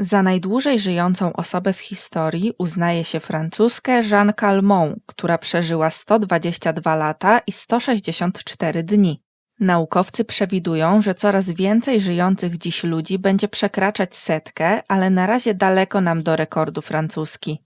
Za najdłużej żyjącą osobę w historii uznaje się francuskę Jeanne Calment, która przeżyła 122 lata i 164 dni. Naukowcy przewidują, że coraz więcej żyjących dziś ludzi będzie przekraczać setkę, ale na razie daleko nam do rekordu francuski.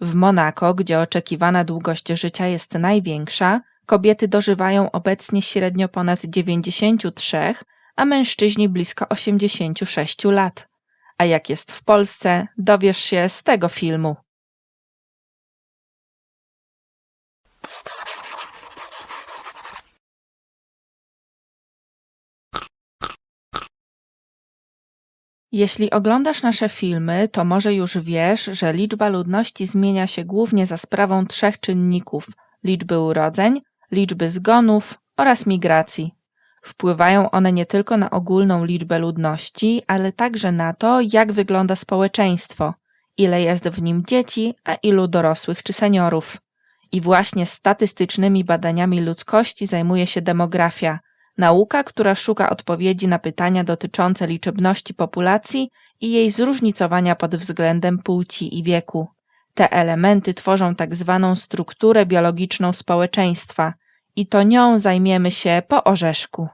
W Monako, gdzie oczekiwana długość życia jest największa, kobiety dożywają obecnie średnio ponad 93, a mężczyźni blisko 86 lat. A jak jest w Polsce, dowiesz się z tego filmu. Jeśli oglądasz nasze filmy, to może już wiesz, że liczba ludności zmienia się głównie za sprawą trzech czynników: liczby urodzeń, liczby zgonów oraz migracji. Wpływają one nie tylko na ogólną liczbę ludności, ale także na to, jak wygląda społeczeństwo, ile jest w nim dzieci, a ilu dorosłych czy seniorów. I właśnie statystycznymi badaniami ludzkości zajmuje się demografia, nauka, która szuka odpowiedzi na pytania dotyczące liczebności populacji i jej zróżnicowania pod względem płci i wieku. Te elementy tworzą tak zwaną strukturę biologiczną społeczeństwa, i to nią zajmiemy się po orzeszku.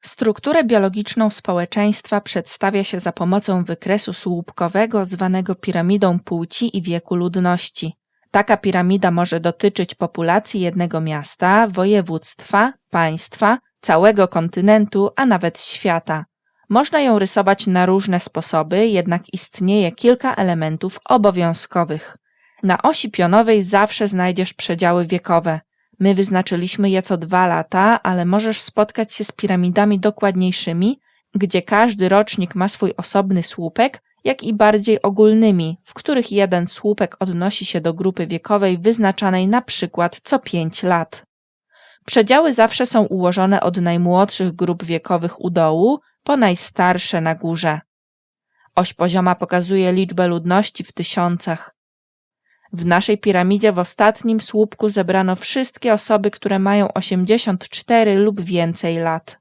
Strukturę biologiczną społeczeństwa przedstawia się za pomocą wykresu słupkowego zwanego piramidą płci i wieku ludności. Taka piramida może dotyczyć populacji jednego miasta, województwa, państwa, całego kontynentu, a nawet świata. Można ją rysować na różne sposoby, jednak istnieje kilka elementów obowiązkowych. Na osi pionowej zawsze znajdziesz przedziały wiekowe. My wyznaczyliśmy je co dwa lata, ale możesz spotkać się z piramidami dokładniejszymi, gdzie każdy rocznik ma swój osobny słupek, jak i bardziej ogólnymi, w których jeden słupek odnosi się do grupy wiekowej wyznaczanej na przykład co pięć lat. Przedziały zawsze są ułożone od najmłodszych grup wiekowych u dołu po najstarsze na górze. Oś pozioma pokazuje liczbę ludności w tysiącach. W naszej piramidzie w ostatnim słupku zebrano wszystkie osoby, które mają 84 lub więcej lat.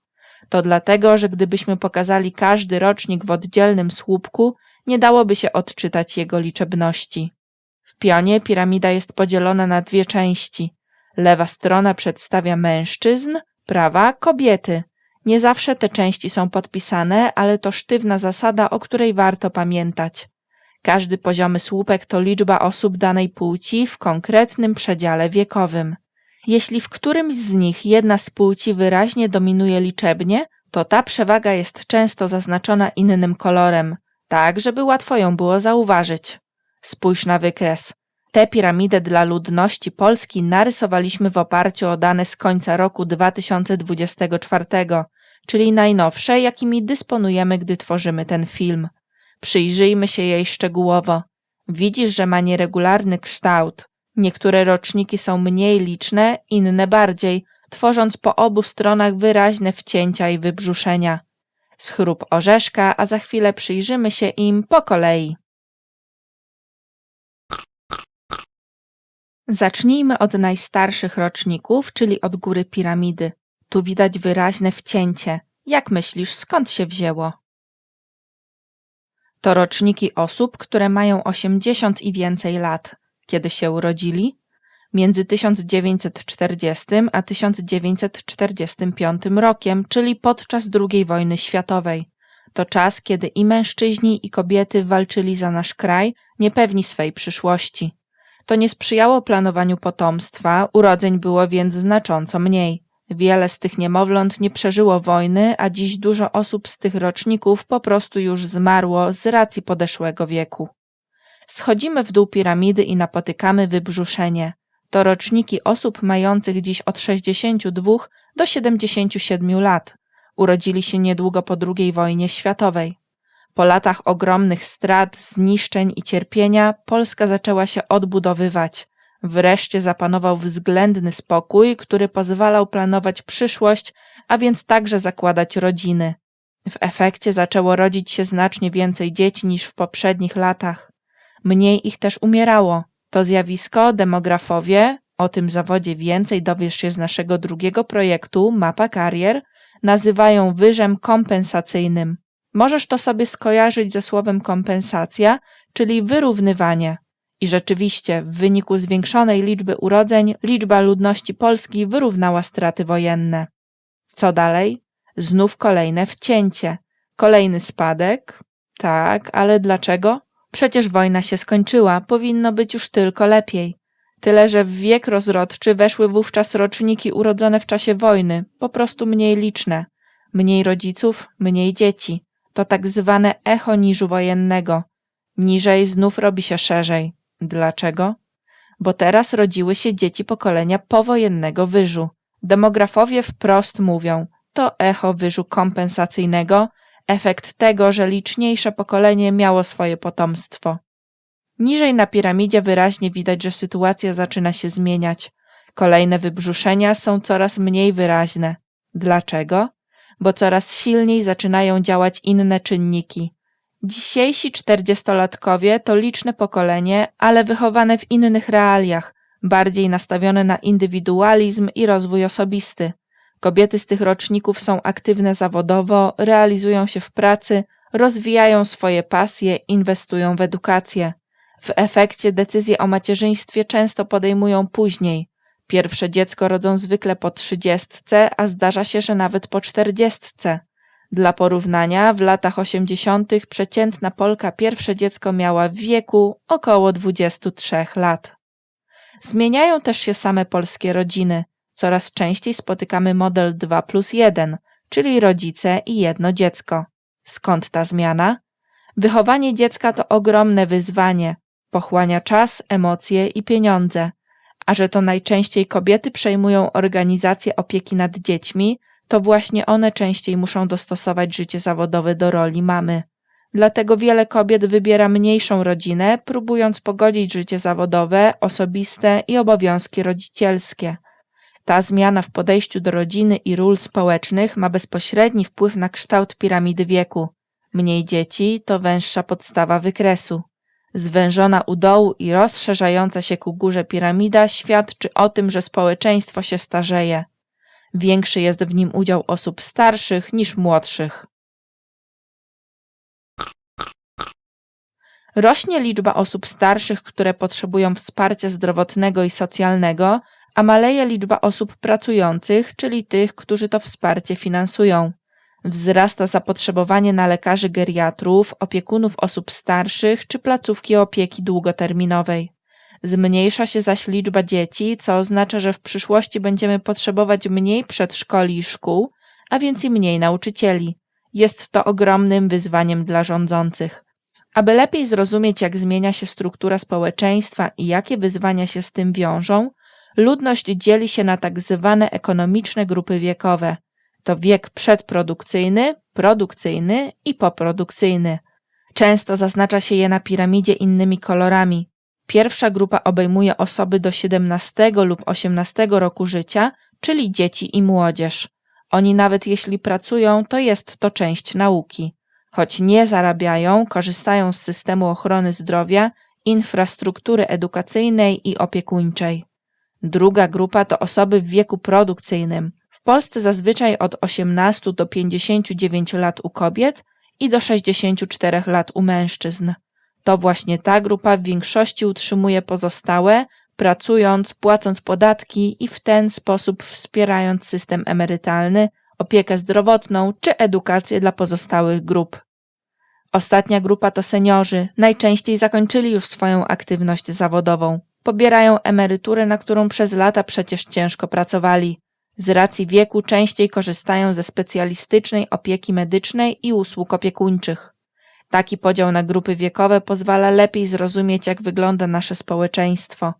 To dlatego, że gdybyśmy pokazali każdy rocznik w oddzielnym słupku, nie dałoby się odczytać jego liczebności. W pionie piramida jest podzielona na dwie części. Lewa strona przedstawia mężczyzn, prawa kobiety. Nie zawsze te części są podpisane, ale to sztywna zasada, o której warto pamiętać. Każdy poziomy słupek to liczba osób danej płci w konkretnym przedziale wiekowym. Jeśli w którymś z nich jedna z płci wyraźnie dominuje liczebnie, to ta przewaga jest często zaznaczona innym kolorem, tak żeby łatwo ją było zauważyć. Spójrz na wykres. Tę piramidę dla ludności Polski narysowaliśmy w oparciu o dane z końca roku 2024, czyli najnowsze, jakimi dysponujemy, gdy tworzymy ten film. Przyjrzyjmy się jej szczegółowo. Widzisz, że ma nieregularny kształt. Niektóre roczniki są mniej liczne, inne bardziej, tworząc po obu stronach wyraźne wcięcia i wybrzuszenia. Schrób orzeszka, a za chwilę przyjrzymy się im po kolei. Zacznijmy od najstarszych roczników, czyli od góry piramidy. Tu widać wyraźne wcięcie. Jak myślisz, skąd się wzięło? To roczniki osób, które mają 80 i więcej lat. Kiedy się urodzili? Między 1940 a 1945 rokiem, czyli podczas II wojny światowej. To czas, kiedy i mężczyźni, i kobiety walczyli za nasz kraj, niepewni swej przyszłości. To nie sprzyjało planowaniu potomstwa, urodzeń było więc znacząco mniej. Wiele z tych niemowląt nie przeżyło wojny, a dziś dużo osób z tych roczników po prostu już zmarło z racji podeszłego wieku. Schodzimy w dół piramidy i napotykamy wybrzuszenie. To roczniki osób mających dziś od 62 do 77 lat. Urodzili się niedługo po II wojnie światowej. Po latach ogromnych strat, zniszczeń i cierpienia Polska zaczęła się odbudowywać. Wreszcie zapanował względny spokój, który pozwalał planować przyszłość, a więc także zakładać rodziny. W efekcie zaczęło rodzić się znacznie więcej dzieci niż w poprzednich latach. Mniej ich też umierało. To zjawisko demografowie, o tym zawodzie więcej dowiesz się z naszego drugiego projektu Mapa Karier, nazywają wyżem kompensacyjnym. Możesz to sobie skojarzyć ze słowem kompensacja, czyli wyrównywanie. I rzeczywiście, w wyniku zwiększonej liczby urodzeń, liczba ludności Polski wyrównała straty wojenne. Co dalej? Znów kolejne wcięcie. Kolejny spadek? Tak, ale dlaczego? Przecież wojna się skończyła, powinno być już tylko lepiej. Tyle, że w wiek rozrodczy weszły wówczas roczniki urodzone w czasie wojny, po prostu mniej liczne. Mniej rodziców, mniej dzieci. To tak zwane echo niżu wojennego. Niżej znów robi się szerzej. Dlaczego? Bo teraz rodziły się dzieci pokolenia powojennego wyżu. Demografowie wprost mówią, to echo wyżu kompensacyjnego, efekt tego, że liczniejsze pokolenie miało swoje potomstwo. Niżej na piramidzie wyraźnie widać, że sytuacja zaczyna się zmieniać. Kolejne wybrzuszenia są coraz mniej wyraźne. Dlaczego? Bo coraz silniej zaczynają działać inne czynniki. Dzisiejsi czterdziestolatkowie to liczne pokolenie, ale wychowane w innych realiach, bardziej nastawione na indywidualizm i rozwój osobisty. Kobiety z tych roczników są aktywne zawodowo, realizują się w pracy, rozwijają swoje pasje, inwestują w edukację. W efekcie decyzje o macierzyństwie często podejmują później. Pierwsze dziecko rodzą zwykle po trzydziestce, a zdarza się, że nawet po czterdziestce. Dla porównania, w latach osiemdziesiątych przeciętna Polka pierwsze dziecko miała w wieku około 23 lat. Zmieniają też się same polskie rodziny. Coraz częściej spotykamy model 2 plus 1, czyli rodzice i jedno dziecko. Skąd ta zmiana? Wychowanie dziecka to ogromne wyzwanie. Pochłania czas, emocje i pieniądze. A że to najczęściej kobiety przejmują organizację opieki nad dziećmi, to właśnie one częściej muszą dostosować życie zawodowe do roli mamy. Dlatego wiele kobiet wybiera mniejszą rodzinę, próbując pogodzić życie zawodowe, osobiste i obowiązki rodzicielskie. Ta zmiana w podejściu do rodziny i ról społecznych ma bezpośredni wpływ na kształt piramidy wieku. Mniej dzieci to węższa podstawa wykresu. Zwężona u dołu i rozszerzająca się ku górze piramida świadczy o tym, że społeczeństwo się starzeje. Większy jest w nim udział osób starszych niż młodszych. Rośnie liczba osób starszych, które potrzebują wsparcia zdrowotnego i socjalnego, a maleje liczba osób pracujących, czyli tych, którzy to wsparcie finansują. Wzrasta zapotrzebowanie na lekarzy geriatrów, opiekunów osób starszych czy placówki opieki długoterminowej. Zmniejsza się zaś liczba dzieci, co oznacza, że w przyszłości będziemy potrzebować mniej przedszkoli i szkół, a więc i mniej nauczycieli. Jest to ogromnym wyzwaniem dla rządzących. Aby lepiej zrozumieć, jak zmienia się struktura społeczeństwa i jakie wyzwania się z tym wiążą, ludność dzieli się na tak zwane ekonomiczne grupy wiekowe. To wiek przedprodukcyjny, produkcyjny i poprodukcyjny. Często zaznacza się je na piramidzie innymi kolorami. Pierwsza grupa obejmuje osoby do 17 lub 18 roku życia, czyli dzieci i młodzież. Oni nawet jeśli pracują, to jest to część nauki. Choć nie zarabiają, korzystają z systemu ochrony zdrowia, infrastruktury edukacyjnej i opiekuńczej. Druga grupa to osoby w wieku produkcyjnym. W Polsce zazwyczaj od 18 do 59 lat u kobiet i do 64 lat u mężczyzn. To właśnie ta grupa w większości utrzymuje pozostałe, pracując, płacąc podatki i w ten sposób wspierając system emerytalny, opiekę zdrowotną czy edukację dla pozostałych grup. Ostatnia grupa to seniorzy, najczęściej zakończyli już swoją aktywność zawodową. Pobierają emeryturę, na którą przez lata przecież ciężko pracowali. Z racji wieku częściej korzystają ze specjalistycznej opieki medycznej i usług opiekuńczych. Taki podział na grupy wiekowe pozwala lepiej zrozumieć, jak wygląda nasze społeczeństwo.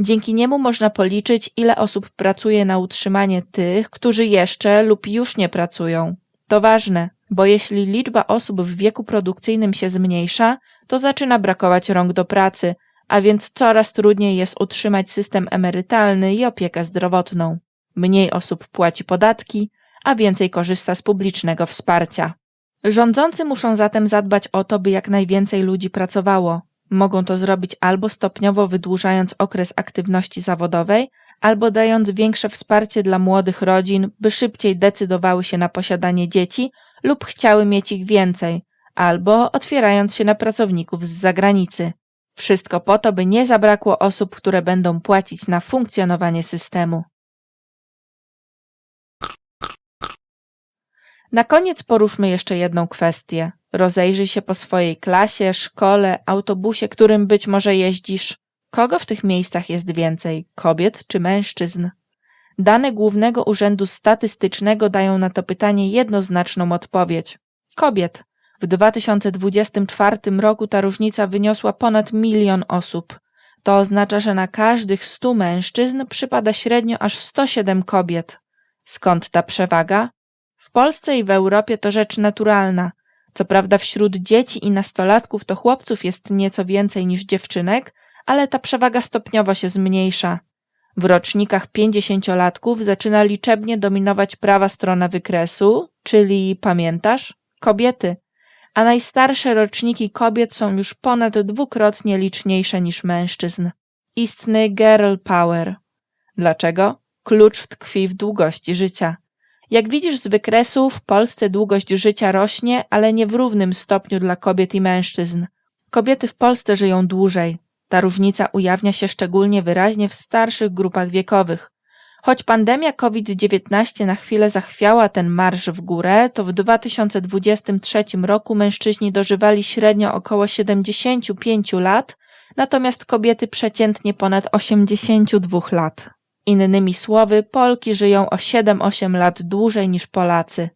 Dzięki niemu można policzyć, ile osób pracuje na utrzymanie tych, którzy jeszcze lub już nie pracują. To ważne, bo jeśli liczba osób w wieku produkcyjnym się zmniejsza, to zaczyna brakować rąk do pracy, a więc coraz trudniej jest utrzymać system emerytalny i opiekę zdrowotną. Mniej osób płaci podatki, a więcej korzysta z publicznego wsparcia. Rządzący muszą zatem zadbać o to, by jak najwięcej ludzi pracowało. Mogą to zrobić albo stopniowo wydłużając okres aktywności zawodowej, albo dając większe wsparcie dla młodych rodzin, by szybciej decydowały się na posiadanie dzieci lub chciały mieć ich więcej, albo otwierając się na pracowników z zagranicy. Wszystko po to, by nie zabrakło osób, które będą płacić na funkcjonowanie systemu. Na koniec poruszmy jeszcze jedną kwestię. Rozejrzyj się po swojej klasie, szkole, autobusie, którym być może jeździsz. Kogo w tych miejscach jest więcej, kobiet czy mężczyzn? Dane Głównego Urzędu Statystycznego dają na to pytanie jednoznaczną odpowiedź. Kobiet. W 2024 roku ta różnica wyniosła ponad milion osób. To oznacza, że na każdych 100 mężczyzn przypada średnio aż 107 kobiet. Skąd ta przewaga? W Polsce i w Europie to rzecz naturalna. Co prawda wśród dzieci i nastolatków to chłopców jest nieco więcej niż dziewczynek, ale ta przewaga stopniowo się zmniejsza. W rocznikach pięćdziesięciolatków zaczyna liczebnie dominować prawa strona wykresu, czyli pamiętasz? Kobiety. A najstarsze roczniki kobiet są już ponad dwukrotnie liczniejsze niż mężczyzn. Istny girl power. Dlaczego? Klucz tkwi w długości życia. Jak widzisz z wykresu, w Polsce długość życia rośnie, ale nie w równym stopniu dla kobiet i mężczyzn. Kobiety w Polsce żyją dłużej. Ta różnica ujawnia się szczególnie wyraźnie w starszych grupach wiekowych. Choć pandemia COVID-19 na chwilę zachwiała ten marsz w górę, to w 2023 roku mężczyźni dożywali średnio około 75 lat, natomiast kobiety przeciętnie ponad 82 lat. Innymi słowy, Polki żyją o 7-8 lat dłużej niż Polacy.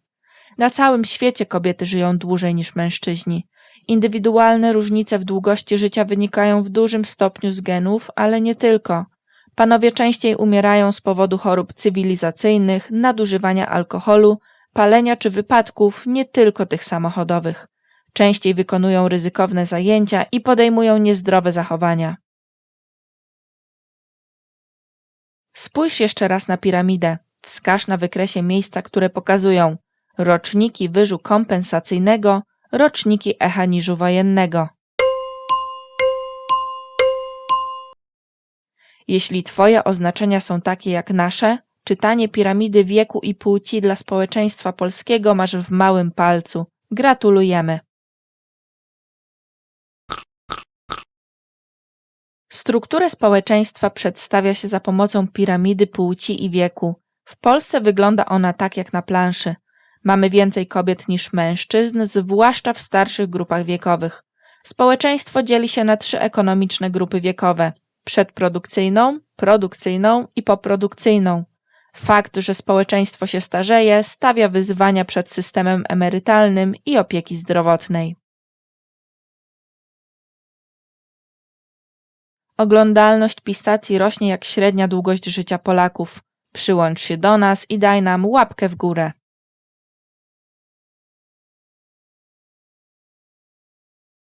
Na całym świecie kobiety żyją dłużej niż mężczyźni. Indywidualne różnice w długości życia wynikają w dużym stopniu z genów, ale nie tylko. Panowie częściej umierają z powodu chorób cywilizacyjnych, nadużywania alkoholu, palenia czy wypadków, nie tylko tych samochodowych. Częściej wykonują ryzykowne zajęcia i podejmują niezdrowe zachowania. Spójrz jeszcze raz na piramidę. Wskaż na wykresie miejsca, które pokazują roczniki wyżu kompensacyjnego, roczniki echa niżu wojennego. Jeśli Twoje oznaczenia są takie jak nasze, czytanie piramidy wieku i płci dla społeczeństwa polskiego masz w małym palcu. Gratulujemy! Strukturę społeczeństwa przedstawia się za pomocą piramidy płci i wieku. W Polsce wygląda ona tak jak na planszy. Mamy więcej kobiet niż mężczyzn, zwłaszcza w starszych grupach wiekowych. Społeczeństwo dzieli się na trzy ekonomiczne grupy wiekowe: przedprodukcyjną, produkcyjną i poprodukcyjną. Fakt, że społeczeństwo się starzeje, stawia wyzwania przed systemem emerytalnym i opieki zdrowotnej. Oglądalność pistacji rośnie jak średnia długość życia Polaków. Przyłącz się do nas i daj nam łapkę w górę.